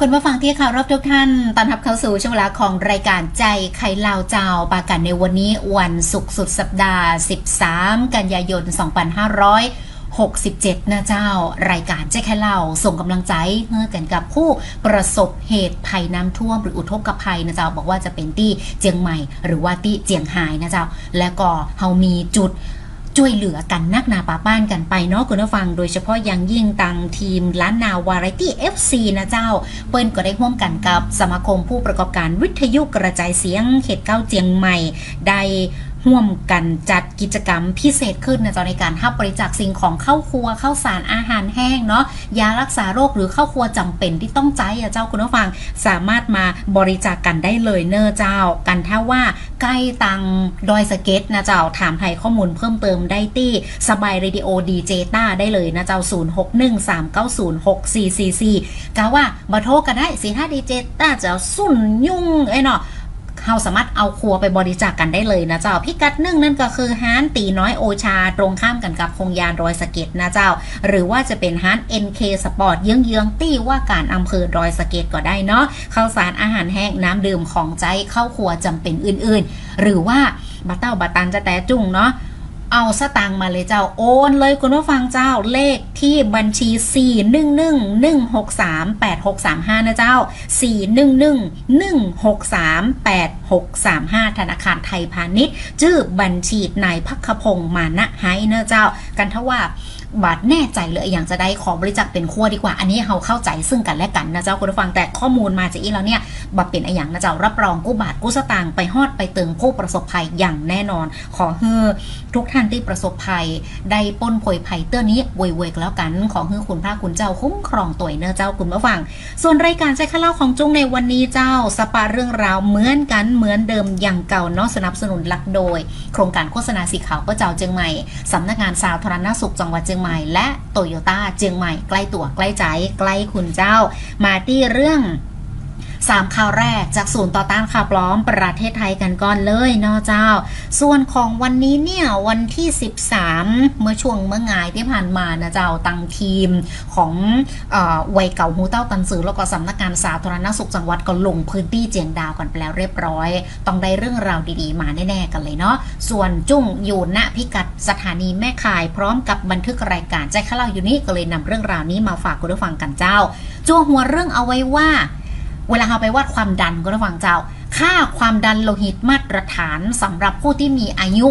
คุณผู้ฟังที่เคารพทุกท่านตอนรับเข้าสู่ช่วงเวลาของรายการใจไข่ลาวเจ้าปากันในวันนี้วันศุกร์สุดสัปดาห์ 13 กันยายน 2567 นะเจ้า รายการใจไข่ลาวส่งกำลังใจเมื่อกันกับผู้ประสบเหตุภัยน้ำท่วมหรืออุทกภัยนะเจ้าบอกว่าจะเป็นที่เจียงใหม่หรือว่าที่เจียงไฮ้นะเจ้า แล้วก็เฮามีจุด ช่วยเหลือกันนักนาป่าบ้านกันไปเนาะคุณผู้ฟัง โดยเฉพาะอยังยิ่งตังทีมล้านนาวาไรตี้ FC นะเจ้า เปิ้นก็ได้ร่วมกันกับสมาคมผู้ประกอบการวิทยุกระจายเสียงเขตเก้าเจียงใหม่ได้ ร่วมกันจัดกิจกรรมพิเศษขึ้นนะจ้าในการรับบริจาคสิ่งของเข้าครัวเข้าสารอาหารแห้งเนาะยารักษาโรคหรือเข้าครัวจำเป็นที่ต้องใจอะเจ้าคุณผู้ฟังสามารถมาบริจาคกันได้เลยเนอเจ้า กันถ้าว่าใกล้ตังดอยสเก็ตนะเจ้าถามไทยข้อมูลเพิ่มเติมได้ที่สบายเรดิโอดีเจต้าได้เลยนะเจ้า 0613906444กาว่ามาโทรกันได้สีห้าดีเจต้าจะสุ่นยุ่งไอ้เนาะ เราสามารถเอาครัวไปบริจาคกกันได้เลยนะเจ้าพิกัดหนึ่งนั่นก็คือห้านตีน้อยโอชา ตรงข้ามกันกับโคงยานรอยสะเก็ดนะเจ้า หรือว่าจะเป็นห้าน NK Sport เยื้องๆตี้ว่าการอำเภอรอยสะเก็ดก็ได้เนาะข้าวสารอาหารแห้งน้ำดื่มของใจเข้าครัวจำเป็นอื่นๆ หรือว่าบัตเต้าบัตตันจะแต่จุ่งเนาะ เอาสตางค์มาเลยเจ้าโอนเลยคุณผู้ฟังเจ้าเลขที่บัญชี 4 1 1 1 6 3 8 6 3 5 นะเจ้า 4 1 1 1 6 3 8 6 3 5 ธนาคารไทยพาณิชย์ ชื่อบัญชีนายพักขพงศ์มานะไฮเนอะเจ้า กันทว่าบาทแน่ใจเลยอย่างจะได้ขอบริจาคเป็นขั้วดีกว่า อันนี้เราเข้าใจซึ่งกันและกันนะเจ้าคุณผู้ฟังแต่ข้อมูลมาจากอีแล้วเนี่ย บัเป็นอย่างนะเจ้ารับรองกู้บาทกู้สตางค์ไปฮอดไปเติงผู้ประสบภัยอย่างแน่นอน ขอให้ทุกท่านที่ประสบภัยได้ป้นผยภัยเตื้อนี้เวยๆกแล้วกันขอให้คุณพระคุณเจ้าคุ้มครองตัวเนอเจ้าคุณผู้ฟัง ส่วนรายการใจข้าเล่าของจุ้งในวันนี้เจ้าสปาเรื่องราวเหมือนกันเหมือนเดิมอย่างเก่าเนาะสนับสนุนหลักโดย โครงการโฆษณาสีขาวก็เจ้าเจียงใหม่สำนักงานสาธารณสุขจังหวัดเชียงใหม่และโตโยต้าเจียงใหม่ใกล้ตัวใกล้ใจใกล้คุณเจ้า มาที่เรื่อง สามข่าวแรกจากศูนย์ต่อต้านข่าวปลอมประเทศไทยกันก่อนเลยเนาะเจ้า ส่วนของวันนี้เนี่ยวันที่ 13 เมื่อช่วงเมื่องายที่ผ่านมานะเจ้าตังทีมของออวัยเก่าหูเต้าตันสือแล้วก็สำนักงานสาธารณสุขจังหวัดก็ลงพื้นที่เจียงดาวกันไปแล้วเรียบร้อย ต้องได้เรื่องราวดีๆ มาแน่ๆกันเลยเนาะส่วนจุ้งอยู่ณพิกัดสถานีแม่ขายพร้อมกับบันทึกรายการใจข้าเล่าอยู่นี่ก็เลยนำเรื่องราวนี้มาฝากคุณผู้ฟังกันเจ้าจัวหัวเรื่องเอาไว้ว่า เวลาเราไปวัดความดันก็ระวังเจ้า ค่าความดันโลหิตมาตรฐานสำหรับผู้ที่มีอายุ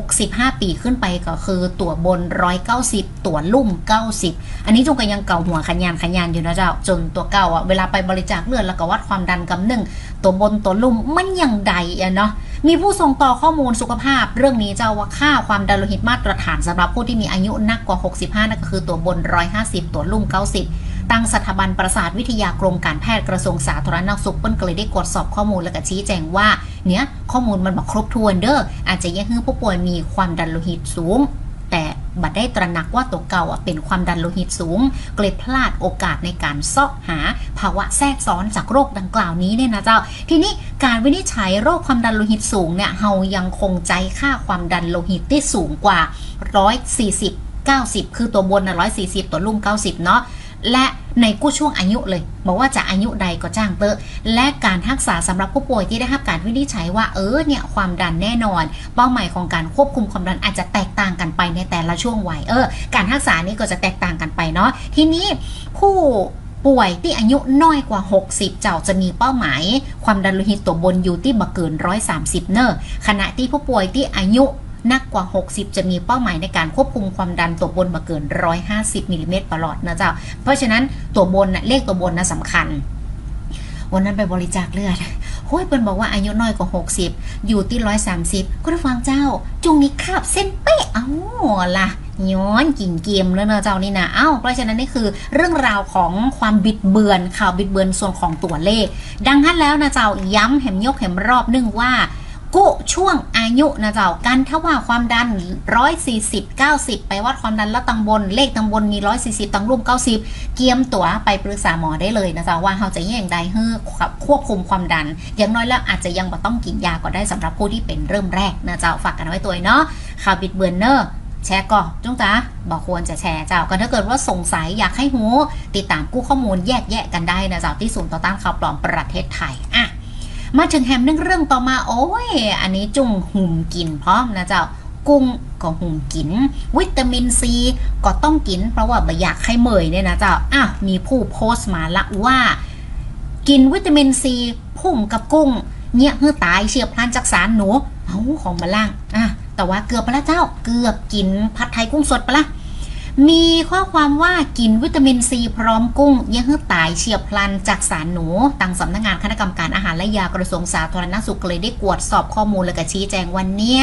65 ปีขึ้นไปก็คือตัวบน 190 ตัวลุ่ม 90 อันนี้จงก็ยังเก่าหัวขันยานขันยานอยู่นะเจ้า จนตัวเก่าอะเวลาไปบริจาคเลือดแล้วก็วัดความดันกำหนึ่งตัวบนตัวลุ่มมันยังใดอะเนาะมีผู้ส่งต่อข้อมูลสุขภาพ เรื่องนี้เจ้าว่าค่าความดันโลหิตมาตรฐานสำหรับผู้ที่มีอายุนักกว่า 65นั่นก็คือตัวบน 150 ตัวลุ่ม 90 ตั้งสถาบันประสาทวิทยากรมการแพทย์กระทรวงสาธารณสุขเปิ้นก็เลยได้กดสอบข้อมูลและก็ชี้แจงว่าเนี่ยข้อมูลมันบอกครบถ้วนเด้ออาจจะยังให้ผู้ป่วยมีความดันโลหิตสูง แต่บัดได้ตระหนักว่าตัวเก่าเป็นความดันโลหิตสูงเก็เลยพลาดโอกาสในการเสาะหา ภาวะแทรกซ้อนจากโรคดังกล่าวนี้เนี่ยนะเจ้า ทีนี้การวินิจฉัยโรคความดันโลหิตสูงเนี่ยเฮายังคงใจค่าความดันโลหิตที่สูงกว่า 140 90 คือตัวบนนะ140 ตัวลุ่ม 90 เนาะ และในกู้ช่วงอายุเลย บอกว่าจะอายุใดก็จ้างเตอะและการรักษาสำหรับผู้ป่วยที่ได้รับการวินิจฉัยว่าเออเนี่ยความดันแน่นอน เป้าหมายของการควบคุมความดันอาจจะแตกต่างกันไปในแต่ละช่วงวัยเออ การรักษานี่ก็จะแตกต่างกันไปเนาะทีนี้ผู้ป่วยที่อายุน้อยกว่า 60 เจ้าจะมีเป้าหมาย ความดันโลหิตตัวบนอยู่ที่บ่เกิน 130 เนอะขณะที่ผู้ป่วยที่อายุ นักกว่า 60 จะมีเป้าหมายในการควบคุมความดันตัวบนบ่เกิน 150มิลลิเมตรประหลอดนะเจ้า เพราะฉะนั้นตัวบนนะเลขตัวบนนะสำคัญ วันนั้นไปบริจาคเลือดโอ้ยเปิ้นบอกว่าอายุน้อยกว่า 60 อยู่ที่ 130ก็ได้ฟังเจ้า จุงนี้คาบเส้นเป๊ะเอ้าล่ะย้อนกิ่งเกมแล้วเนอะเจ้านี่นะเอ้าเพราะฉะนั้นนี่คือเรื่องราวของความบิดเบือนข่าวบิดเบือนส่วนของตัวเลข ดังนั้นแล้วนะเจ้าย้ำแหมยกแหมรอบนึงว่า กุช่วงอายุนะเจ้ากันถ้าว่าความดัน 140 90 ไปวัดความดันแล้วตังบน เลขตังบนมี 140 ตังรุ่ม 90 เกียมตัวไปปรึกษาหมอได้เลยนะเจ้าว่าเขาจะแย่งใดเพื่อควบคุมความดัน อย่างน้อยแล้วอาจจะยังบ่ต้องกินยาก็ได้สำหรับผู้ที่เป็นเริ่มแรกนะเจ้าฝากกันไว้ตัวเนาะข่าวบิดเบือนเนอร์แชร์ก่อนจุ้งจ้าบอกควรจะแชร์เจ้าก็ถ้าเกิดว่าสงสัยอยากให้หูติดตามกู้ข้อมูลแยกแยะกันได้นะเจ้าที่ศูนย์ต่อต้านข่าวปลอมประเทศไทย มาถึงแฮมนึ่งเรื่องต่อมาโอ้ย อันนี้จุงหุ่มกินพร้อมนะเจ้ากุ้งก็หุ่มกิน วิตามินซีก็ต้องกิน เพราะว่าบ่อยากให้เมยเนี่ยนะเจ้าอะมีผู้โพสต์มาละว่า กินวิตามินซีพุ่มกับกุ้ง เนี่ยเฮือตายเฉียบพลันจากสารหนูเอาของมาล่างอะแต่ว่าเกือบไปละเจ้าเกือบกินผัดไทยกุ้งสดไปละ มีข้อความว่ากินวิตามินซีพร้อมกุ้งยังฮึตายเฉียบพลันจากสารหนูตังสำนักงานคณะกรรมการอาหารและยากระทรวงสาธารณสุขเลยได้กวดสอบข้อมูลและก็ชี้แจงวันเนี้ย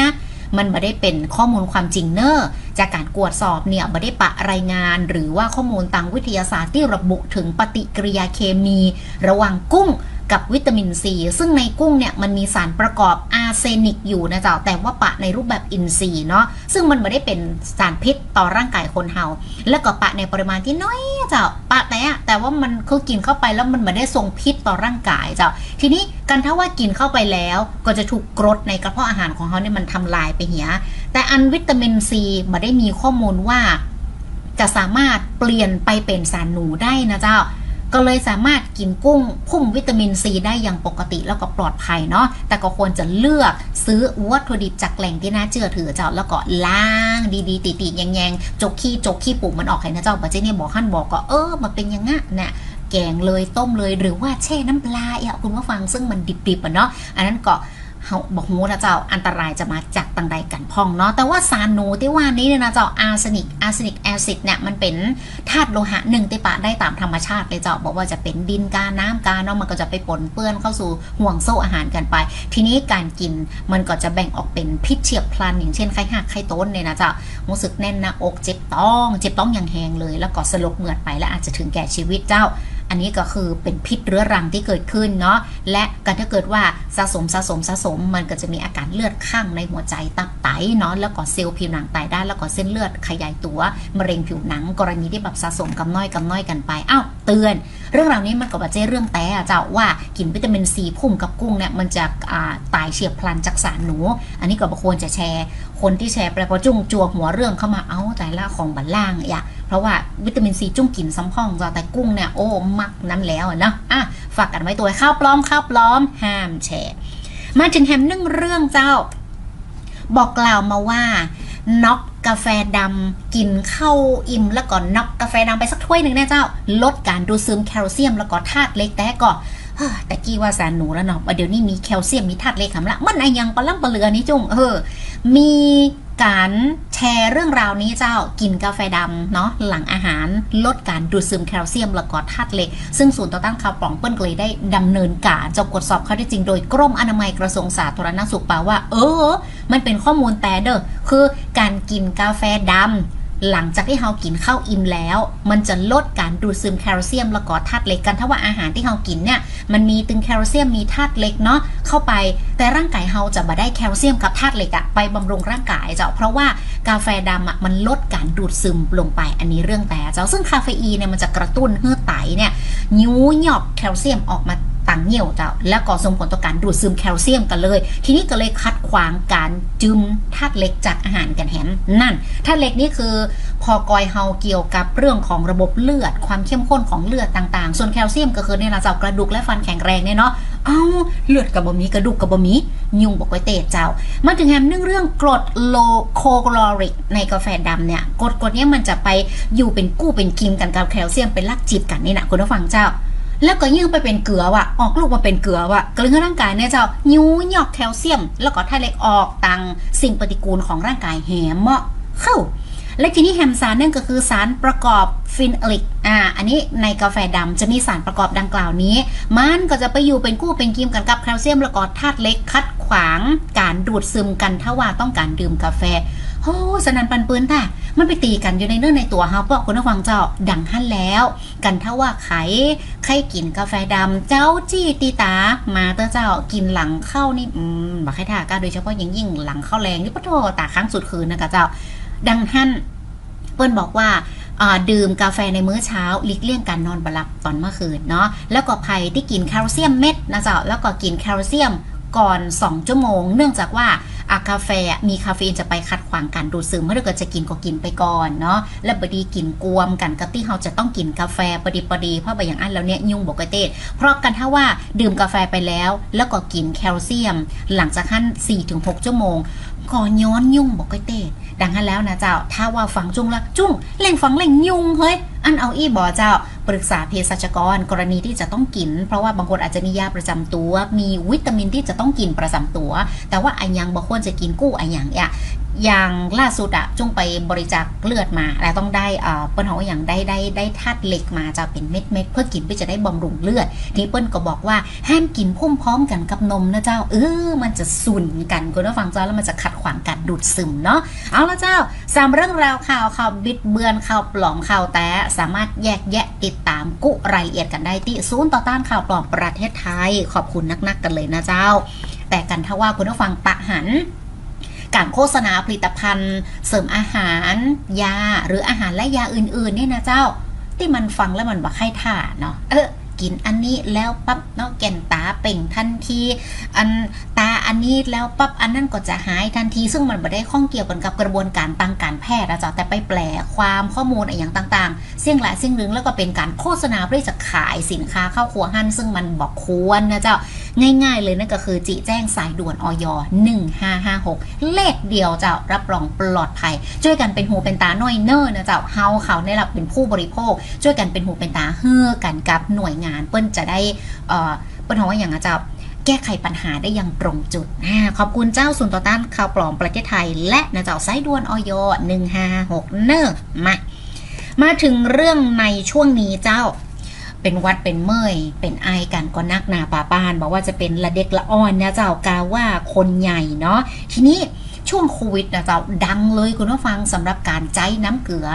มันไม่ได้เป็นข้อมูลความจริงเนอะจากการกวดสอบเนี่ยไม่ได้ปะรายงาน หรือว่าข้อมูลทางวิทยาศาสตร์ที่ระบุถึงปฏิกิริยาเคมี ระหว่างกุ้ง กับวิตามินซีซึ่งในกุ้งเนี่ยมันมีสารประกอบอาร์เซนิกอยู่นะจ้าแต่ว่าปะในรูปแบบอินทรีย์เนาะซึ่งมันไม่ได้เป็นสารพิษต่อร่างกายคนเฮาแล้วก็ปะในปริมาณที่น้อยเจ้าปะแต่อะแต่ว่ามันคือกินเข้าไปแล้วมันไม่ได้ส่งพิษต่อร่างกายเจ้าทีนี้กันถ้าว่ากินเข้าไปแล้วก็จะถูกกรดในกระเพาะอาหารของเขาเนี่ยมันทำลายไปเหียแต่อันวิตามินซีไม่ได้มีข้อมูลว่าจะสามารถเปลี่ยนไปเป็นสารหนูได้นะเจ้า ก็เลยสามารถกินกุ้งพุ่มวิตามินซีได้อย่างปกติแล้วก็ปลอดภัยเนาะแต่ก็ควรจะเลือกซื้อวัตถุดิบจากแหล่งที่น่าเชื่อถือเจ้าแล้วก็ล้างดีๆติดๆแยงๆจกขี้จกขี้ปุ่มมันออกให้นะเจ้าบัจเจเนี่ยบอกขั้นบอกก็เออมาเป็นยังงั้นเนี่ยแกงเลยต้มเลยหรือว่าแช่น้ำปลาอะคุณผู้ฟังซึ่งมันดิบๆอะเนาะอันนั้นก็ เขาบอกหูนะเจ้าอันตรายจะมาจากตังใดกันพองเนาะแต่ว่าสารหนูที่ว่านี้เนี่ยนะเจ้าอาร์เซนิกอาร์เซนิกแอซิดเนี่ยมันเป็นธาตุโลหะหนึ่งที่ปะได้ตามธรรมชาติเลยเจ้าบอกว่าจะเป็นดินกาน้ำกาเนาะมันก็จะไปปนเปื้อนเข้าสู่ห่วงโซ่อาหารกันไป ทีนี้การกินมันก็จะแบ่งออกเป็นพิษเฉียบพลันอย่างเช่นไข้หักไข้ต้นเนี่ยนะเจ้ารู้สึกแน่นหน้าอกเจ็บต้อง เจ็บต้องอย่างแหงเลย แล้วก็สลบเหมือดไปและอาจจะถึงแก่ชีวิตเจ้า อันนี้ก็คือเป็นพิษเรื้อรังที่เกิดขึ้นเนาะและการถ้าเกิดว่าสะสมสะสมสะสม มันก็จะมีอาการเลือดข้างในหัวใจตับไตเนาะแล้วก็เซลล์ผิวหนังตายด้แล้วก็เส้นเลือดขยายตัวมะเร็งผิวหนัง กรณีที่แบบสะสมกำน้อยกำน้อยกันไปอ้าวเตือน เรื่องราวนี้มันก็บาเจ้เรื่องแต่เจ้าว่ากินวิตามินซีพุ่มกับกุ้งเนี่ยมันจะาตายเฉียบพลันจากสารหนู อันนี้ก็ควรจะแชร์ คนที่แชร์ไปพอจุ้งจัวหัวเรื่องเข้ามาเอ้าแต่ละของบัลล่างอย่า เพราะว่าวิตามินซีจุ้งกินซ้ำพ่องจ้ะแต่กุ้งเนี่ยโอ้มักนั้นแล้วเนาะอะฝากกันไว้ตัวข้าวปลอมข้าวปลอมห้ามแชร์มาถึงแฮมนึ่งเรื่องเจ้า บอกกล่าวมาว่าน็อกกาแฟดำกินเข้าอิ่มแล้วก็น็อกกาแฟดำไปสักถ้วยหนึ่งนะเจ้า ลดการดูดซึมแคลเซียมแล้วก็ธาตุเล็กแต่ก็เฮ้อแต่กี้ว่าสารหนูแล้วเนาะเดี๋ยวนี้มีแคลเซียมมีธาตุเหล็กคำละมันไอยังปลาล่ำปลาเลือนี่จุงเออมีการ ร์เรื่องราวนี้เจ้ากินกาแฟดำเนาะหลังอาหารลดการดูดซึมแคลเซียมแล้วก็ธาตุเหล็ก ซึ่งศูนย์ต่อต้านข่าวปล่องเปิ้ลก็เลยได้ดำเนินการจะกดสอบข้อเท็จจริงโดยกรมอนามัยกระทรวงสาธารณสุขป่าว่า เออ มันเป็นข้อมูลแต่เด้อคือการกินกาแฟดำ หลังจากที่เรากินข้าวอิ่มแล้ว มันจะลดการดูดซึมแคลเซียมแล้วก็ธาตุเหล็กกันถ้าว่าอาหารที่เรากินเนี่ยมันมีตึงแคลเซียมมีธาตุเหล็กเนาะเข้าไป แต่ร่างกายเราจะมาได้แคลเซียมกับธาตุเหล็กอะไปบำรุงร่างกายเจ้าเพราะว่ากาแฟดำอะมันลดการดูดซึมลงไปอันนี้เรื่องแต่เจ้าซึ่งคาเฟอีนเนี่ยมันจะกระตุ้นเฮือไตเนี่ยยูหยอบแคลเซียมออกมา ตังเหี่ยวเจ้าแล้วก็ส่งผลต่อการดูดซึมแคลเซียมกันเลย ทีนี้ก็เลยคัดขวางการจึมธาตุเหล็กจากอาหารกันแหมนั่นธาตุเหล็กนี่คือพอกอยเฮาเกี่ยวกับเรื่องของระบบเลือด ความเข้มข้นของเลือดต่างๆ ส่วนแคลเซียมก็คือเนี่ยนะเจ้ากระดูกและฟันแข็งแรงเนี่ยเนาะเอ้าเลือดกับบะมีกระดูกกับบะมียุงบอกไว้เตะเจ้า มาถึงแฮมเรื่องเรื่องกรดโลโคกลอริกในกาแฟดำเนี่ยกรดกรดเนี้ยมันจะไปอยู่เป็นกู้เป็นกิมกันกับแคลเซียมเป็นลักจีบกันนี่นะคุณผู้ฟังเจ้า แล้วก็ยิ่งไปเป็นเกลือว่ะ ออกลูกมาเป็นเกลือว่ะกลืนร่างกายเนี่ยเจ้ายูหยอกแคลเซียม แล้วก็ธาตุเล็กออกตังสิ่งปฏิกูลของร่างกายแหมเมาะเข้า และทีนี้แฮมสารนั่นก็คือสารประกอบฟินอลิก อ่า อันนี้ในกาแฟดำจะมีสารประกอบดังกล่าวนี้ มันก็จะไปอยู่เป็นกู้เป็นกิมกันกับแคลเซียมแล้วก็ธาตุเล็กคัดขวางการดูดซึมกันถ้าว่าต้องการดื่มกาแฟ โอ้สนันปันปืนแต่มันไปตีกันอยู่ในเรื่องในตัวเฮาเพราะคุณฟังเจ้าดังหั่นแล้ว กันถ้าว่าไข่ไข่กินกาแฟดำเจ้าจี้ตีตา มาเตอเจ้ากินหลังเข้านี่อืมบักให้ท่าก้าโดยเฉพาะยิ่งยิ่งหลังเข้าแรงนี่ปะโทตาค้างสุดคืนนะกะเจ้า ดังหั่นเปิ้นบอกว่าอ่าดื่มกาแฟในมื้อเช้าหลีกเลี่ยงการนอนบหลับตอนเมื่อคืนเนาะแล้วก็ภัยที่กินแคลเซียมเม็ดนะเจ้าแล้วก็กินแคลเซียมก่อน 2 ชั่วโมง เนื่องจากว่า อากาแฟมีคาเฟอีนจะไปขัดขวางการดูดซึมเมื่อถ้าเกิดจะกินก็กินไปก่อนเนาะแล้วบดีกินกวมกันกะที่เราจะต้องกินกาแฟปดีปดีเพราะไปอย่างอันแล้วเนี่ยยุ่งบอกเตศเพราะกันถ้าว่าดื่มกาแฟไปแล้ว แล้วก็กินแคลเซียม หลังจากขั้น4-6ชั่วโมงก่อนย้อนยุ่งบอกเตศ ดังนั้นแล้วนะเจ้า ถ้าว่าฝังจุงละจุ้งเล่งฝังเล่งยุงเฮ้ย อันเอาอี้บอเจ้า ปรึกษาเภสัชกร กรณีที่จะต้องกิน เพราะว่าบางคนอาจจะมียาประจำตัว มีวิตามินที่จะต้องกินประจำตัว แต่ว่าอันยังบางคนจะกินกู้อันยังอะ อย่างล่าสุดอะจุงไปบริจาคเลือดมา แล้วต้องได้เอ่อเปิ้ลเขาอย่างได้ได้ได้ธาตุเหล็กมาจะเป็นเม็ดเม็ดเพื่อกินเพื่อจะได้บำรุงเลือดที่เปิ้ลก็บอกว่าห้ามกินพุ่มพร้อมกันกับนมนะเจ้า เออมันจะสุนกันคุณผู้ฟังเจ้าแล้วมันจะขัดขวางการดูดซึมเนาะเอาละเจ้าสามเรื่องราวข่าวข่าวบิดเบือนข่าวปลอมข่าวแต่สามารถแยกแยะติดตามกุรายละเอียดกันได้ที่ศูนย์ต่อต้านข่าวปลอมประเทศไทย ขอบคุณนักๆกันเลยนะเจ้า แต่กันถ้าว่าคุณผู้ฟังปะหัน การโฆษณาผลิตภัณฑ์ เสริมอาหาร ยา หรืออาหารและยาอื่นๆเนี่ยนะเจ้า ที่มันฟังแล้วมันบักให้ท่าเนาะเออกินอันนี้แล้วปั๊บเนาะแก่นตาเปล่งทันทีอันตาอันนี้แล้วปั๊บอันนั้นก็จะหายทันที ซึ่งมันไม่ได้ข้องเกี่ยวกันกับกระบวนการทางการแพทย์นะจ๊ะแต่ไปแปลความข้อมูลอะไรอย่างต่างๆ เสี่ยงหลายเสี่ยงหนึ่งแล้วก็เป็นการโฆษณาเพื่อจะขายสินค้าเข้าครัวหันซึ่งมันบอกควรนะเจ้า ง่ายๆเลยนั่นก็คือจิแจ้งสายด่วนออย1556 เลขเดียวเจ้ารับรองปลอดภัย ช่วยกันเป็นหูเป็นตาหน่อยเนอร์นะเจ้าเฮาเขาในรับเป็นผู้บริโภค ช่วยกันเป็นหูเป็นตาเฮือกันกับหน่วยงาน เปิ้นจะได้เอ่อเปิ้นบอกว่าอย่างนะเจ้าแก้ไขปัญหาได้อย่างตรงจุดอขอบคุณเจ้าศูนย์ต่อต้านข่าวปลอมประเทศไทย และนะเจ้าสายด่วนออย1556 เนอร์มา มาถึงเรื่องในช่วงนี้เจ้า เป็นวัดเป็นเมยเป็นไอกันก็นักหนาป่าป้านบอกว่าจะเป็นละเด็กละอ่อนนะเจ้ากาว่าคนใหญ่เนาะทีนี้ช่วงโควิดนะเจ้าดังเลยคุณผู้ฟังสำหรับการใจน้ำเกลือ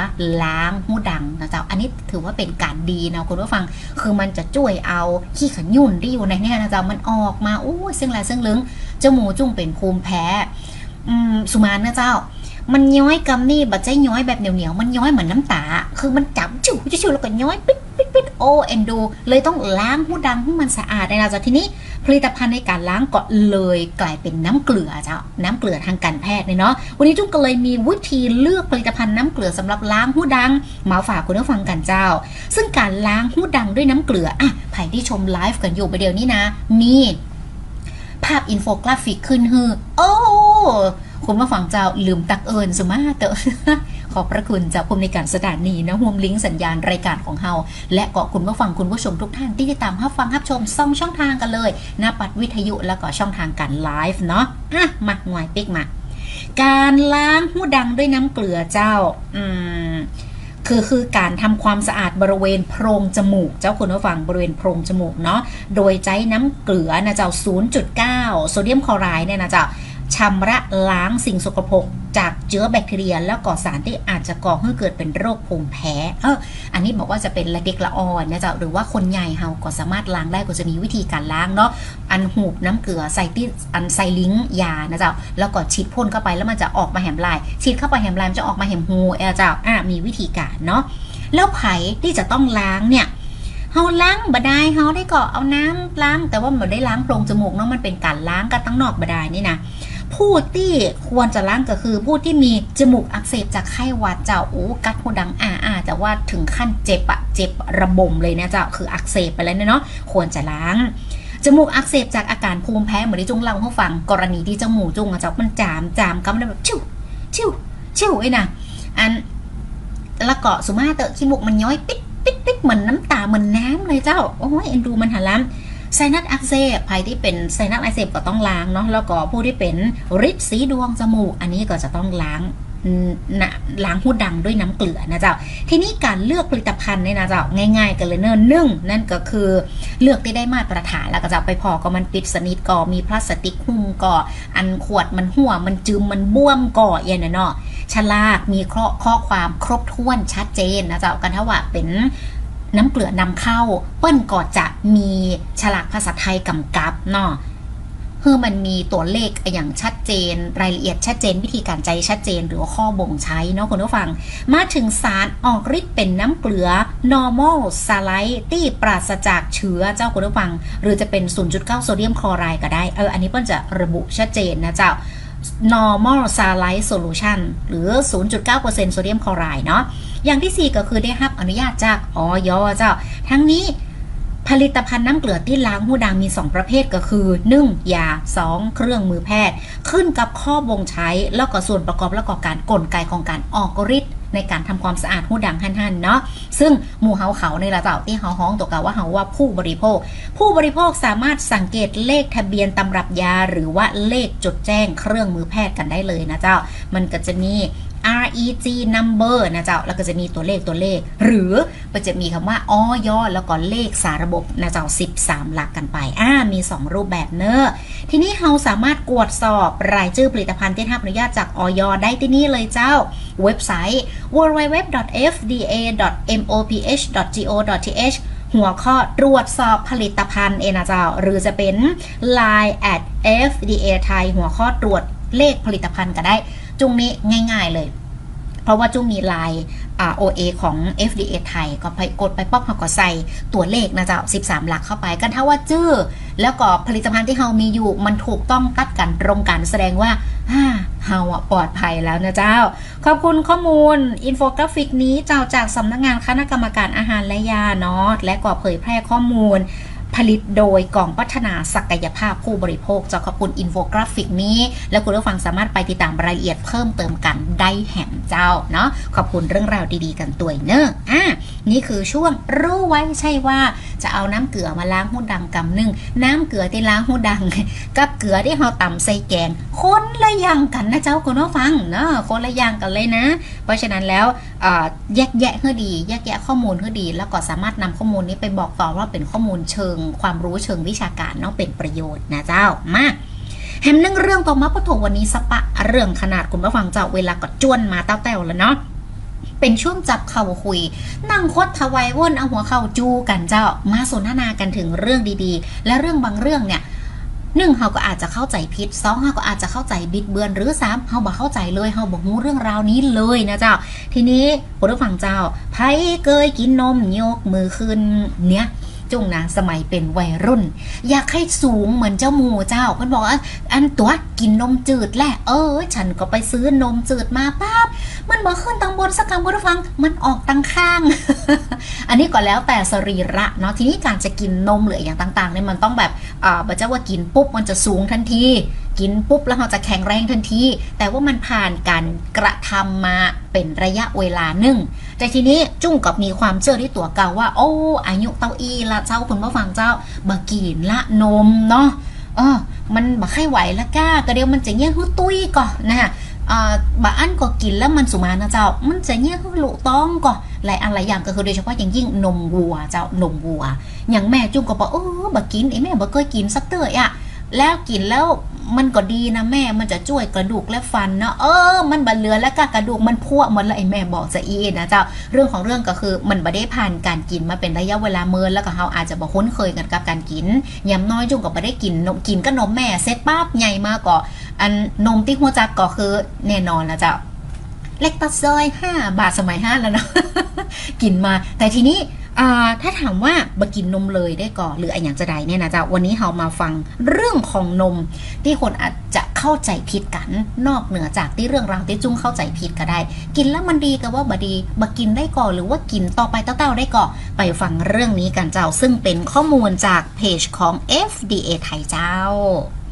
ล้างหูดังนะเจ้าอันนี้ถือว่าเป็นการดีนะคุณผู้ฟังคือมันจะช่วยเอาขี้ขยุ่นที่อยู่ในเนี่ยนะเจ้ามันออกมาโอ้ซึ่งลายซึ่งลึงจมูกจุ้งเป็นภูมิแพ้ อืมสุมานนะเจ้า มันย้อยกำนี่บัดใจย้อยแบบเหนียวๆมันย้อยเหมือนน้ำตา คือมันจับจิ๋วจิ๋วแล้วก็ย้อยปิ๊ดปิ๊ดปิ๊ดโอเอ็นดู เลยต้องล้างหูดังให้มันสะอาดในะเจ้าทีนี้ ผลิตภัณฑ์ในการล้างก็เลยกลายเป็นน้ำเกลือเจ้าน้ำเกลือทางการแพทย์เนาะวันนี้จุ้งก็เลยมีวิธีเลือกผลิตภัณฑ์น้ำเกลือสำหรับล้างหูดังมาฝากคุณผู้ฟังกันเจ้า ซึ่งการล้างหูดังด้วยน้ำเกลืออะใครที่ชมไลฟ์กันอยู่ไปเดี๋ยวนี้นะ มีภาพอินโฟกราฟิกขึ้นฮือ โอ้ คุณผู้ฟังเจ้าลืมตักเอิญสมาเตอขอบพระคุณจากภูมิในการสถานีนะห่วมลิงก์สัญญาณรายการของเฮาและก็คุณผู้ฟังคุณผู้ชมทุกท่านที่ติดตามรับฟังรับชมซ่องช่องทางกันเลยหน้าปัดวิทยุแล้วก็ช่องทางการไลฟ์เนาะอะมาหน่วยปิ๊กมาการล้างหูดังด้วยน้ำเกลือเจ้า อืมคือคือการทำความสะอาดบริเวณโพรงจมูก เจ้าคุณผู้ฟังบริเวณโพรงจมูกเนาะโดยใช้น้ำเกลือนะเจ้า 0.9 โซเดียมคลอไรด์เนี่ยนะเจ้า ชำระล้างสิ่งสกปรกจากเชื้อแบคทีเรีย แล้วก่อสารที่อาจจะก่อให้เกิดเป็นโรคภูมิแพ้ เออ อันนี้บอกว่าจะเป็นละเด็กละอ่อนนะจ้าหรือว่าคนใหญ่เฮาก็สามารถล้างได้ก็จะมีวิธีการล้างเนาะ อันหูบน้ำเกลือใส่ที่อันใส่ลิงยานะจ้าแล้วก็ฉีดพ่นเข้าไปแล้วมันจะออกมาแหมลาย ฉีดเข้าไปแหมลายมันจะออกมาแหมหูเออจ้าอะมีวิธีการเนาะ แล้วไผ่ที่จะต้องล้างเนี่ยเฮาล้างบดายเฮาได้ก็เอาน้ำล้าง แต่ว่ามันได้ล้างโพรงจมูกเนาะมันเป็นการล้างกันตั้งนอกบดายนี่นะ ผู้ที่ควรจะล้างก็คือ ผู้ที่มีจมูกอักเสบจากไข้หวัดเจ้าโอ้กัดหูดังอ่าอ่าแต่ว่าถึงขั้นเจ็บอะเจ็บระบมเลยนะเจ้าคืออักเสบไปแล้วเนาะควรจะล้างจมูกอักเสบจากอาการภูมิแพ้เหมือนที่จุงเล่าให้ฟังกรณีที่จมูกจุงอะเจ้ามันจามจามก็มันแบบชิวชิวชิวไอ้น่ะอันล้วก็สุมาเตอะขี้มูกมันย้อยปิดปิดปิดเหมือนน้ำตาเหมือนน้ำเลยเจ้าโอ้ยเอ็นดูมันหาล้ำ ไซนัสอักเสบภัยที่เป็นไซนัสอักเสบก็ต้องล้างเนาะแล้วก็ผู้ที่เป็นริดสีดวงจมูก อันนี้ก็จะต้องล้างนะล้างหูดังด้วยน้ำเกลือนะเจ้า ทีนี้การเลือกผลิตภัณฑ์เนี่ยนะเจ้าง่ายๆกันเลยเนอะหนึ่งนั่นก็คือเลือกที่ได้มาตรฐานแล้วก็จะไปพอก็มันปิดสนิทก็มีพลาสติกหุ้มก็อันขวดมันหัวมันจึมมันบ้วมก่อเย็นนเนาะฉลากมีข้อข้อความครบถ้วนชัดเจนนะเจ้ากันถ้าว่าเป็น น้ำเกลือนำเข้า เปิ้นก็จะมีฉลากภาษาไทยกำกับเนาะคือมันมีตัวเลขอย่างชัดเจน รายละเอียดชัดเจน วิธีการใจชัดเจน หรือข้อบ่งใช้เนาะคุณผู้ฟัง มาถึงสารออกฤทธิ์เป็นน้ำเกลือ normal s a l i t e ที่ปราศจากเชื้อเจ้าคุณผู้ฟัง หรือจะเป็น 0.9 โซเดียมคลอไรด์ก็ได้ เออ อันนี้เปิ้ลจะระบุชัดเจนนะเจ้า normal s a l i t e solution หรือ 0.9%โซเดียมคลอไรด์เนาะ อย่างที่ 4 ก็คือได้รับอนุญาตจากออยเจ้า ทั้งนี้ผลิตภัณฑ์น้ำเกลือที่ล้างหูดังมี 2 ประเภทก็คือ 1. ยา 2. เครื่องมือแพทย์ ขึ้นกับข้อบ่งใช้ แล้วก็ส่วนประกอบแล้วก็การกลไกของการออกฤทธิ์ในการทำความสะอาดหูดังหันๆเนาะซึ่งหมู่เฮาเขาในระดับที่เฮาฮ้องตัวกาว่าเฮาว่าผู้บริโภค ผู้บริโภคสามารถสังเกตเลขทะเบียนตำรับยา หรือว่าเลขจดแจ้งเครื่องมือแพทย์กันได้เลยนะเจ้า มันก็จะมี REG number นะเจ้า แล้วก็จะมีตัวเลขตัวเลข หรือมันจะมีคำว่าออยแล้วก็เลขสาระบบนะเจ้า 13 หลักกันไป อ่า มี 2 รูปแบบเนอะทีนี้เราสามารถกวดสอบรายชื่อผลิตภัณฑ์ที่ได้รับอนุญาตจากออยได้ที่นี่เลยเจ้า เว็บไซต์ www.fda.moph.go.th หัวข้อตรวจสอบผลิตภัณฑ์เอนะเจ้า หรือจะเป็น line at fda ไทยหัวข้อตรวจเลขผลิตภัณฑ์ก็ได้ จุงนี้ง่ายๆเลย เพราะว่าจุงมีลน์อ่า OA ของ FDA ไทย ก็ไปกดไปป๊อกเขาก็ใส่ตัวเลขนะจ้า13 หลักเข้าไป กันถ้าว่าจื้อ แล้วก็ผลิตภัณฑ์ที่เฮามีอยู่ มันถูกต้องตัดกันตรงกันแสดงว่าเฮาปลอดภัยแล้วนะเจ้า ขอบคุณข้อมูล อินโฟกราฟิกนี้เจ้าจากสำนักงานคณะกรรมการอาหารและยาเนาะและก็เผยแพร่ข้อมูล ผลิตโดยกองพัฒนาศักยภาพผู้บริโภคเจ้าขอบคุณอินโฟกราฟิกนี้ และคุณผู้ฟังสามารถไปติดตามรายละเอียดเพิ่มเติมกันได้แห่มเจ้าเนาะขอบคุณเรื่องราวดีๆกันตัวเนอะอะนี่คือช่วงรู้ไว้ใช่ว่า จะเอาน้ำเกลือมาล้างหูดังกำหนึ่งน้ำเกลือที่ล้างหูดัง กับเกลือที่เราตำใส่แกงคนละอย่างกันนะเจ้าคุณผู้ฟังเนาะคนละอย่างกันเลยนะ เพราะฉะนั้นแล้วเอ่อแยกแยะให้ดี แยกแยะข้อมูลให้ดี แล้วก็สามารถนำข้อมูลนี้ไปบอกต่อว่าเป็นข้อมูลเชิงความรู้เชิงวิชาการเนาะเป็นประโยชน์นะเจ้ามาแฮมนึ่งเรื่องต่อมาปฐมวันนี้สปะเรื่องขนาดคุณผู้ฟังเจ้าเวลาก็จ้วนมาเต้าแต้วแล้วเนาะเป็นช่วงจับเข่าคุย นั่งคดทวายว่นเอาหัวเข่าจูกันเจ้ามาสนทนากันถึงเรื่องดีๆ และเรื่องบางเรื่องเนี่ยหนึ่งเขาก็อาจจะเข้าใจผิดสองเขาก็อาจจะเข้าใจบิดเบือนหรือสามเขาบอกเข้าใจเลยเขาบอกรู้เรื่องราวนี้เลยนะเจ้า ทีนี้ผู้ฟังเจ้าไผเคยกินนมยกมือขึ้นเนี่ย จุ้งนะสมัยเป็นวัยรุ่น อยากให้สูงเหมือนเจ้าหมูเจ้าเพิ่นบอกว่าอันตัวกินนมจืดแหละเออ ฉันก็ไปซื้อนมจืดมาปั๊บมันบอกขึ้นตังบนสักคำผู้ฟังมันออกตังข้าง อันนี้ก็แล้วแต่สรีระเนาะทีนี้การจะกินนมหรืออย่างต่างๆเนี่ยมันต้องแบบอ่าบัจเจ้าว่ากินปุ๊บมันจะสูงทันทีกินปุ๊บแล้วเราจะแข็งแรงทันที แต่ว่ามันผ่านการกระทำมาเป็นระยะเวลาหนึ่ง แต่ทีนี้จุ้งกับมีความเชื่อที่ตัวเก่าว่า โอ้อายุเต้าอีละเจ้าคุณผู้ฟังเจ้าบะกินละนมเนาะเออมันบะไข้ไหวละก้าก็เดียวมันจะเงี้ยหื้ตุ้ยก่อนนะฮะอ่าบะอันก็กินแล้วมันสุมานะเจ้า มันจะเงี้ยหื้อลุต้องก่อนหลายอันหลายอย่างก็คือโดยเฉพาะอย่างยิ่งนมวัวเจ้านมวัว อย่างแม่จุ้งก็บอกเออบะกินไอ้แม่บะเคยกินสักเตยอะ แล้วกินแล้วมันก็ดีนะแม่ มันจะช่วยกระดูกและฟันเนาะ เออ มันบะเลือแล้วก็กระดูกมันพวกหมดแล้วไอ้แม่บอกจะอีนะเจ้า เรื่องของเรื่องก็คือมันบ่ได้ผ่านการกินมาเป็นระยะเวลาเมินแล้วก็เฮาอาจจะบ่คุ้นเคยกันกับการกินยำน้อยจุ่งก็บ่ได้กินนมกินก็นมแม่เซ็ตปั๊บใหญ่มากก็อันนมที่หัวจักก็คือแน่นอนนะเจ้าเล็กตัดซอย5บาทสมัย5แล้วเนาะกินมา แต่ทีนี้ ถ้าถามว่าบกินนมเลยได้ก่อนหรืออะไรอย่างจะใดเนี่ยนะจ๊ะวันนี้เรามาฟังเรื่องของนม ที่คนอาจจะเข้าใจผิดกัน นอกเหนือจากที่เรื่องราวที่จุ้งเข้าใจผิดก็ได้ กินแล้วมันดีกับว่าบดีบกินได้ก่อนหรือว่ากินต่อไปเต้าๆได้ก่อนไปฟังเรื่องนี้กันเจ้า ซึ่งเป็นข้อมูลจากเพจของ FDA ไทยเจ้า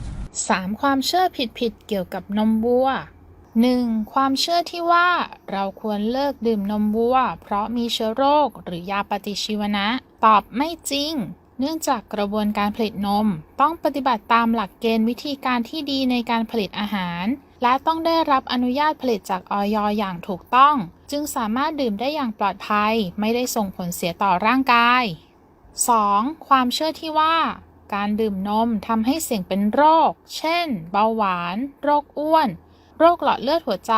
3. ความเชื่อผิดๆเกี่ยวกับนมวัว 1. ความเชื่อที่ว่าเราควรเลิกดื่มนมวัว เพราะมีเชื้อโรคหรือยาปฏิชีวนะ ตอบไม่จริง เนื่องจากกระบวนการผลิตนม ต้องปฏิบัติตามหลักเกณฑ์วิธีการที่ดีในการผลิตอาหาร และต้องได้รับอนุญาตผลิตจากออยอย่างถูกต้อง จึงสามารถดื่มได้อย่างปลอดภัย ไม่ได้ส่งผลเสียต่อร่างกาย 2. ความเชื่อที่ว่า การดื่มนมทำให้เสี่ยงเป็นโรค เช่น เบาหวาน โรคอ้วน โรคหลอดเลือดหัวใจ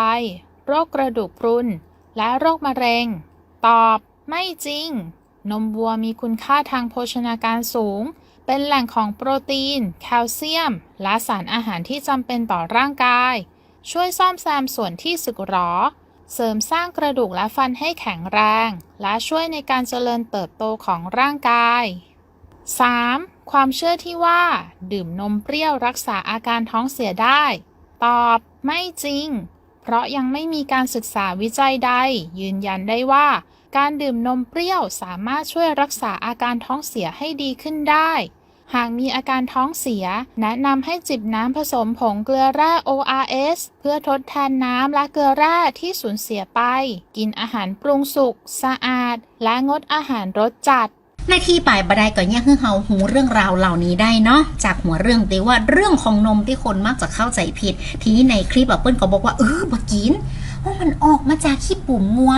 โรคกระดูกพรุน และโรคมะเร็ง ตอบ ไม่จริง นมวัวมีคุณค่าทางโภชนาการสูง เป็นแหล่งของโปรตีน แคลเซียม และสารอาหารที่จำเป็นต่อร่างกาย ช่วยซ่อมแซมส่วนที่สึกหรอ เสริมสร้างกระดูกและฟันให้แข็งแรง และช่วยในการเจริญเติบโตของร่างกาย 3. ความเชื่อที่ว่า ดื่มนมเปรี้ยวรักษาอาการท้องเสียได้ ตอบ ไม่จริง เพราะยังไม่มีการศึกษาวิจัยใด ยืนยันได้ว่า การดื่มนมเปรี้ยวสามารถช่วยรักษาอาการท้องเสียให้ดีขึ้นได้ หากมีอาการท้องเสีย แนะนำให้จิบน้ำผสมผงเกลือแร่ ORS เพื่อทดแทนน้ำและเกลือแร่ที่สูญเสียไป กินอาหารปรุงสุกสะอาด และงดอาหารรสจัด หน้าที่ป่ายบดายก่อนเนี่ยคือเฮาหูเรื่องราวเหล่านี้ได้เนาะจากหัวเรื่องตีว่าเรื่องของนมที่คนมักจะเข้าใจผิด ทีนี้ในคลิปแบบเปิ้ลก็บอกว่าเออบักินว่ามันออกมาจากขี้ปุ่มงัว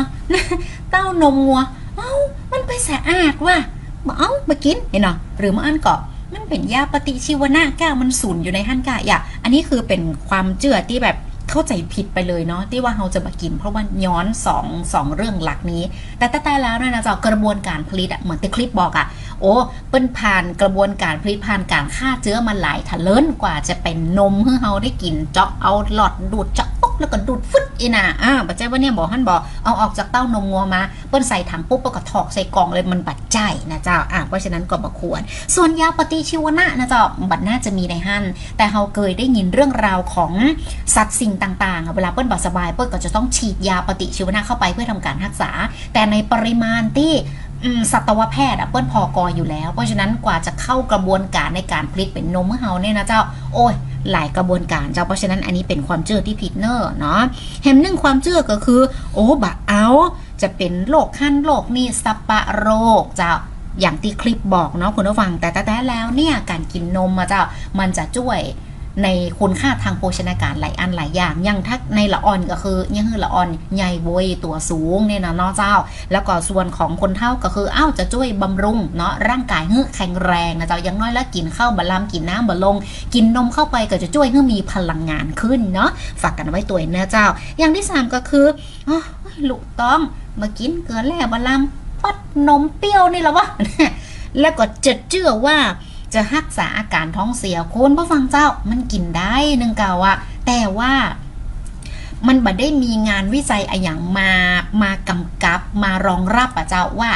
เต้านมงัว เอ้ามันไปสะอาดว่ะบอเอ้าบักินเห็นเนาะหรือมาอันเกาะมันเป็นยาปฏิชีวนะก้ามันสูญอยู่ในหั่นกะอย่าอันนี้คือเป็นความเชื่อที่แบบ เข้าใจผิดไปเลยเนาะที่ว่าเราจะมากิน เพราะว่าย้อนสองสองเรื่องหลักนี้ แต่แต่แล้วเนี่ยนะจ๊ะกระบวนการผลิตอะเหมือนที่คลิปบอกอะ โอ้เปิ้นผ่านกระบวนการผลิตผ่านการฆ่าเชื้อมาหลายทะเลินกว่าจะเป็นนมให้เราได้กินเจาะเอาหลอดดูดเจาะปุ๊บแล้วก็ดูดฟึดอีน่ะอ่าปัจจัยว่าเนี่ยบอกท่านบอกเอาออกจากเต้านมงัวมาเปิ้นใส่ถังปุ๊บแล้วก็ถอกใส่กล่องเลยมันบัดใจนะเจ้าอ่าเพราะฉะนั้นก็บ่ควร ส่วนยาปฏิชีวนะนะเจ้าบัดน่าจะมีในหั่นแต่เราเคยได้ยินเรื่องราวของสัตว์สิ่งต่างๆ เวลาเปิ้นบ่สบายเปิ้นก็จะต้องฉีดยาปฏิชีวนะเข้าไปเพื่อทำการรักษา แต่ในปริมาณที่ สัตวแพทย์อะเปิ้ลพอกออยู่แล้ว เพราะฉะนั้นกว่าจะเข้ากระบวนการในการผลิตเป็นนมเฮาเนี่ยนะเจ้า โอ้ยหลายกระบวนการเจ้าเพราะฉะนั้นอันนี้เป็นความเชื่อที่ผิดเนอะเนาะแฮมหนึ่งความเชื่อก็คือ โอ้บะเอา จะเป็นโรคขั้นโรคนี่สปะโรคเจ้าอย่างที่คลิปบอกเนาะคุณผู้ฟังแต่แต่แต่แล้วเนี่ยการกินนมอะเจ้ามันจะช่วย ในคุณค่าทางโภชนาการหลายอันหลายอย่างอย่างถ้าในละอ่อนก็คือยังคือละอ่อนใหญ่บวยตัวสูงเนี่ยนะนาเจ้า แล้วก็ส่วนของคนเฒ่าก็คืออ้าวจะช่วยบำรุงเนาะร่างกายให้แข็งแรงนะเจ้าย่างน้อยแล้วกินข้าวบะลำกินน้ำบะลง กินนมเข้าไปก็จะช่วยให้มีพลังงานขึ้นเนาะฝากกันไว้ตัวเองนะเจ้า อย่างที่สามก็คืออ๋อลูกต้องมากินเกลือแร่บะลำปัดนมเปรี้ยวนี่หละวะแล้วก็จะเชื่อว่า จะรักษาอาการท้องเสียคนผู้ฟังเจ้ามันกินได้นึ่งเก่าอะแต่ว่ามันบ่ได้มีงานวิจัยอะอย่างมามากำกับมารองรับอะเจ้าว่า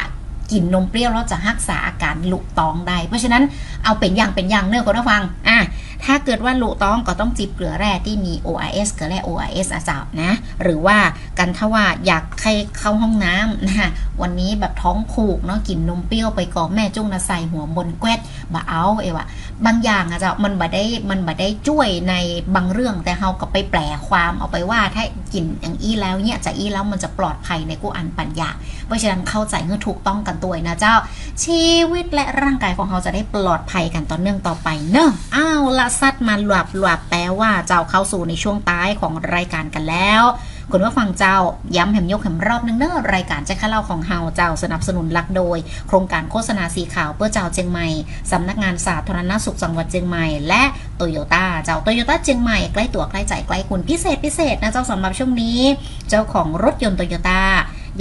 กินนมเปรี้ยวแล้วจะรักษาอาการหลุตองได้ เพราะฉะนั้นเอาเป็นอย่างเป็นอย่างเนอะคุณผู้ฟังอะถ้าเกิดว่าหลุตองก็ต้องจิบเกลือแร่ที่มี ORS เกลือแร่ ORS อะเจ้านะ หรือว่ากันถ้าว่าอยากใครเข้าห้องน้ำนะวันนี้แบบท้องผูกเนาะกินนมเปรี้ยวไปก่อนแม่จุ้งนะใส่หัวบนแกวด บ่เอาเอวะบางอย่างอะเจ้ามันบ่ได้มันบ่ได้ช่วยในบางเรื่องแต่เฮาก็ไปแปลความเอาไปว่าถ้ากินอย่างอี้แล้วเนี่ยจะอี้แล้วมันจะปลอดภัยในกูอันปัญญา เพราะฉะนั้นเข้าใจให้ถูกต้องกันตัวนะเจ้า ชีวิตและร่างกายของเราจะได้ปลอดภัยกันต่อเนื่องต่อไปเนอะอ้าวละซัดมาหลวบหลวบแปลว่าเจ้าเข้าสู่ในช่วงท้ายของรายการกันแล้ว คุณว่าฟังเจ้า ย้ำแหมยกแหมรอบนึงเนอรายการแจ้งข่าวเล่าของเฮาเจ้าสนับสนุนหลักโดย โครงการโฆษณาสีขาวเพื่อเจ้าเจียงใหม่สำนักงานสาธารณสุขจังหวัดเจียงใหม่ และโตโยต้าเจ้าโตโยต้าเจียงใหม่ใกล้ตัวใกล้ใจใกล้คุณพิเศษพิเศษนะเจ้าสำหรับช่วงนี้ เจ้าของรถยนต์โตโยต้า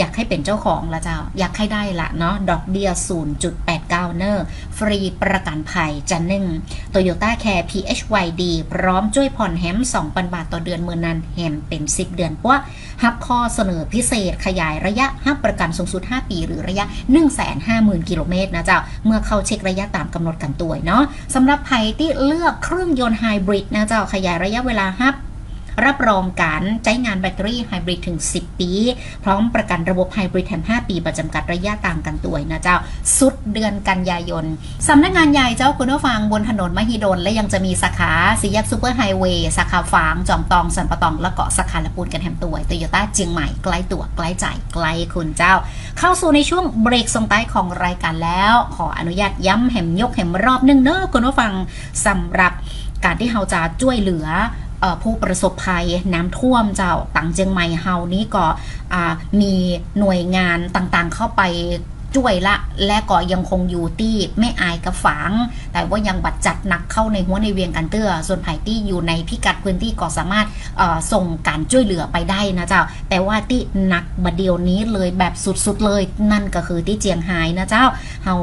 อยากให้เป็นเจ้าของละเจ้า อยากให้ได้ละเนาะดอกเบี้ย 0.89 เนอร์ฟรีประกันภัยจันหนึ่ง Toyota Care PHYD พร้อมช่วยผ่อนแฮม2,000 บาทต่อเดือนเมื่อนั้นแฮมเป็น 10 เดือนปะฮับข้อเสนอพิเศษขยายระยะฮับประกันสูงสุด 5 ปี หรือระยะ 150,000 กิโลเมตรนะเจ้า เมื่อเข้าเช็คระยะตามกำหนดกันตัวเนาะสำหรับใครที่เลือกเครื่องยนต์ไฮบริดนะเจ้าขยายระยะเวลาฮับ รับรองการใช้งานแบตเตอรี่ไฮบริดถึง 10 ปี พร้อมประกันระบบไฮบริดแถม 5 ปี ประจำกัดระยะต่างกันตัวนะเจ้า สุดเดือนกันยายน สำนักงานใหญ่เจ้าคุณผู้ฟังบนถนนมหิดล และยังจะมีสาขาสี่แยกซูเปอร์ไฮเวย์สาขาฝาง จอมตอง สันปะตอง และเกาะสาขาละปูนกันแถมตัวโตโยต้าเจียงใหม่ใกล้ตัวใกล้ใจใกล้คุณเจ้า เข้าสู่ในช่วงเบรกส่งท้ายของรายการแล้ว ขออนุญาตย้ำแหมยกแหมรอบนึงเนอะคุณผู้ฟังสำหรับการที่เราจะช่วยเหลือ ผู้ประสบภัยน้ำท่วมเจ้าต่างเจียงใหม่เฮานี้ก็มีหน่วยงานต่างๆเข้าไป ช่วยละ และก็ยังคงอยู่ที่ไม่อายกับฝาง แต่ว่ายังบัดจัดหนักเข้าในหัวในเวียงกันเตื้อ ส่วนไผ่ที่อยู่ในพิกัดพื้นที่ก็สามารถส่งการช่วยเหลือไปได้นะเจ้า แต่ว่าที่หนักบดเดียวนี้เลยแบบสุดๆเลย นั่นก็คือที่เจียงไฮ้นะเจ้าเฮา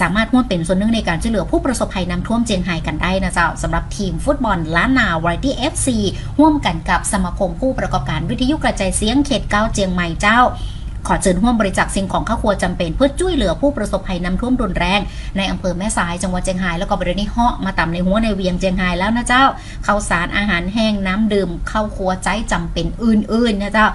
สามารถร่วมเป็นส่วนหนึ่งในการช่วยเหลือผู้ประสบภัยน้ำท่วมเจียงไฮ้กันได้นะเจ้าสำหรับทีมฟุตบอลล้านนาวารตี้เอฟซีร่วมกันกับสมาคมผู้ประกอบการวิทยุกระจายเสียงเขตเก้าเจียงใหม่เจ้า ขอเชิญร่วมบริจาคสิ่งของข้าวครัวจำเป็น เพื่อช่วยเหลือผู้ประสบภัยน้ำท่วมรุนแรง ในอำเภอแม่สายจังหวัดเชียงรายแล้วก็บริเวณนี้เหาะมาต่ำในหัวในเวียงเชียงรายแล้วนะเจ้าข้าวสารอาหารแห้งน้ำดื่มข้าวครัวใจจำเป็นอื่นๆนะเจ้า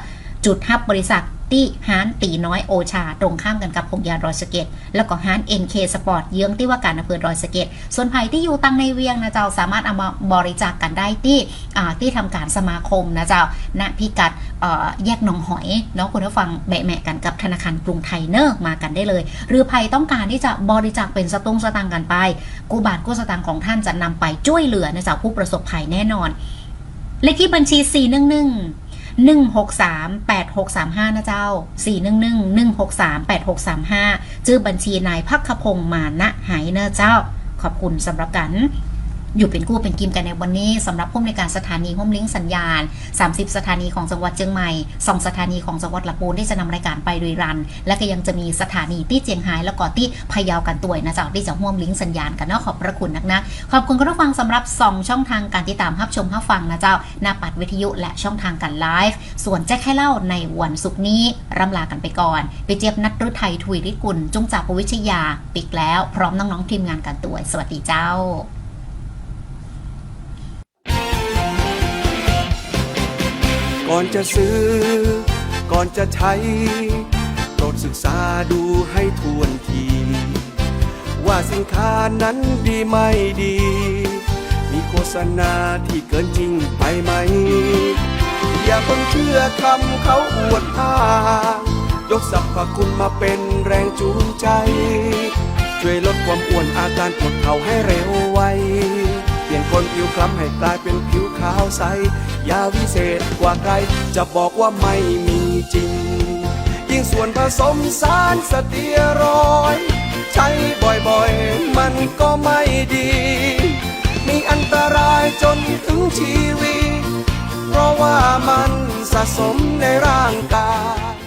จุดฮับบริษัท ที่ฮานตีน้อยโอชา ตรงข้ามกันกับพงยารอยสเก็ต แล้วก็ฮานเอ็นเคสปอร์ตเยื้องที่ว่าการอำเภอรอยสเก็ต ส่วนไผ่ที่อยู่ตังในเวียงนะเจ้าสามารถเอามาบริจาคกกันได้ที่ที่ทำการสมาคมนะเจ้าณพิกัดแยกหนองหอยเนาะคุณผู้ฟังแบะแมะกันกับธนาคารกรุงไทยเนอร์มากันได้เลย หรือไผ่ต้องการที่จะบริจาคเป็นสตุ้งสตังกันไป กูบาทกูสตังของท่านจะนำไปช่วยเหลือนะเจ้าผู้ประสบภัยแน่นอน เลขที่บัญชี 411 163 8635 นะเจ้า 411 163 8635 ชื่อบัญชีนายพักขพงศ์มานะหายเนอะเจ้า ขอบคุณสำหรับกัน อยู่เป็นกู้เป็นกิมกันในวันนี้สำหรับผู้ในการสถานีห้มลิงสัญญาณ 30 สถานีของจังหวัดเชียงใหม่ 2 สถานีของจังหวัดลำพูนที่จะนำรายการไปโดยรัน และก็ยังจะมีสถานีที่เจียงไฮ้แล้วก็ที่พะเยากันตัวยนะเจ้าที่จะห่วมลิงสัญญาณกันนาะขอบพระคุณนักนะขอบคุณคุณผู้ฟังสำหรับ 2 ช่องทางการติดตามรับชมรับฟังนะเจ้าหน้าปัดวิทยุและช่องทางการไลฟ์ส่วนแจ็คให้เล่าในวันศุกร์นี้ร่ำลากันไปก่อนไปเจี๊ยบนัทรุไทยถุยริกุลจงจากปวิชยาปิกแล้ว พร้อมน้องๆทีมงานกันตัวสวัสดีเจ้า ก่อนจะซื้อ ก่อนจะใช้ โปรดศึกษาดูให้ทวนที ว่าสินค้านั้นดีไม่ดี มีโฆษณาที่เกินจริงไปไหม อย่าเพิ่งเชื่อคำเขาอวดอ้างยกสรรพคุณมาเป็นแรงจูงใจ ช่วยลดความอ้วนอาการปวดเข่าให้เร็วไวเปลี่ยนคนผิวคล้ำให้กลายเป็นผิวขาวใส ยาวิเศษกว่าใคร จะบอกว่าไม่มีจริง ยิ่งส่วนผสมสารสเตียรอยด์ใช้บ่อยๆ มันก็ไม่ดี มีอันตรายจนถึงชีวิต เพราะว่ามันสะสมในร่างกาย